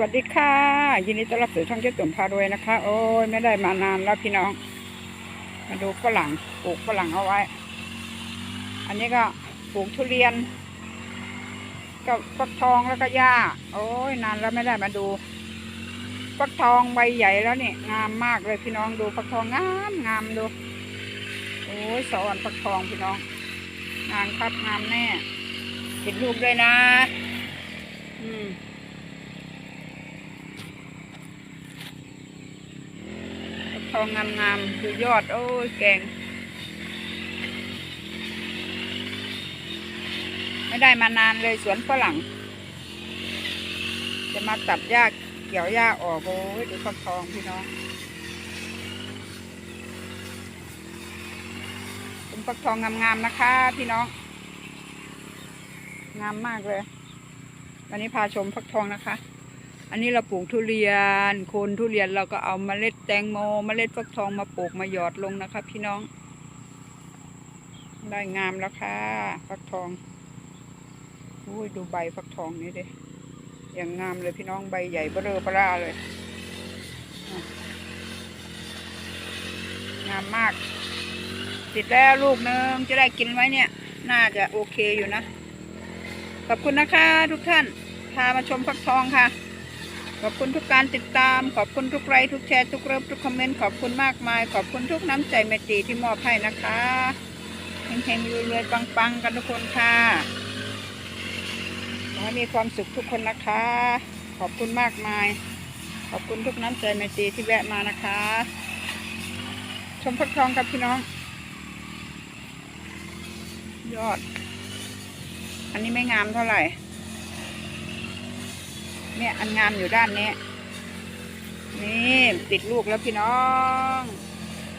วัสดีค่ะ ยินดีต้อนรับสู่ช่องเจ๊ตุ่มพารวยนะคะ โอ้ยไม่ได้มานานแล้วพี่น้อง มาดูฝรั่งปลูกฝรั่งเอาไว้ อันนี้ก็ปลูกทุเรียนก็ฟักทองแล้วก็หญ้า โอ้ยนานแล้วไม่ได้มาดูฟักทองใบใหญ่แล้วนี่งามมากเลยพี่น้องดูฟักทองงามงามดูโอ้ยสอนฟักทองพี่น้องงามครับงามแน่ติดรูปด้วยนะ อืม ทองงามๆคือยอด โอ้ยแกง ไม่ได้มานานเลยสวนฝรั่ง จะมาตัดหญ้าเกี่ยวหญ้าออกโอ้ยดูฟักทองพี่น้องเป็นฟักทองงามๆนะคะ พี่น้อง งามมากเลย วันนี้พาชมฟักทองนะคะ อันนี้เราปลูกทุเรียนโคนทุเรียนเราก็เอาเมล็ดแตงโมเมล็ดฟักทองมาปลูกมาหยอดลงนะคะพี่น้อง ได้งามแล้วค่ะฟักทองอุ้ยดูใบฟักทองนี่ดิอย่างงามเลยพี่น้องใบใหญ่เบ้อเรอเบ้าเลย งามมาก ติดแล้วลูกหนึงจะได้กินไว้เนี่ย น่าจะโอเคอยู่นะ ขอบคุณนะคะทุกท่าน พามาชมฟักทองค่ะ ขอบคุณทุกการติดตาม ขอบคุณทุกไลค์ทุกแชร์ทุกเริ่มทุกคอมเมนต์ขอบคุณมากมาย ขอบคุณทุกน้ำใจเมตตีที่มอบให้นะคะเฮงๆรวยๆปังๆ กันทุกคนค่ะขอให้มีความสุขทุกคนนะคะ ขอบคุณมากมาย ขอบคุณทุกน้ำใจเมตตีที่แวะมานะคะ ชมฟักทองกับพี่น้อง ยอด อันนี้ไม่งามเท่าไหร่ เนี่ยอันงามอยู่ด้านนี้ นี่ติดลูกแล้วพี่น้อง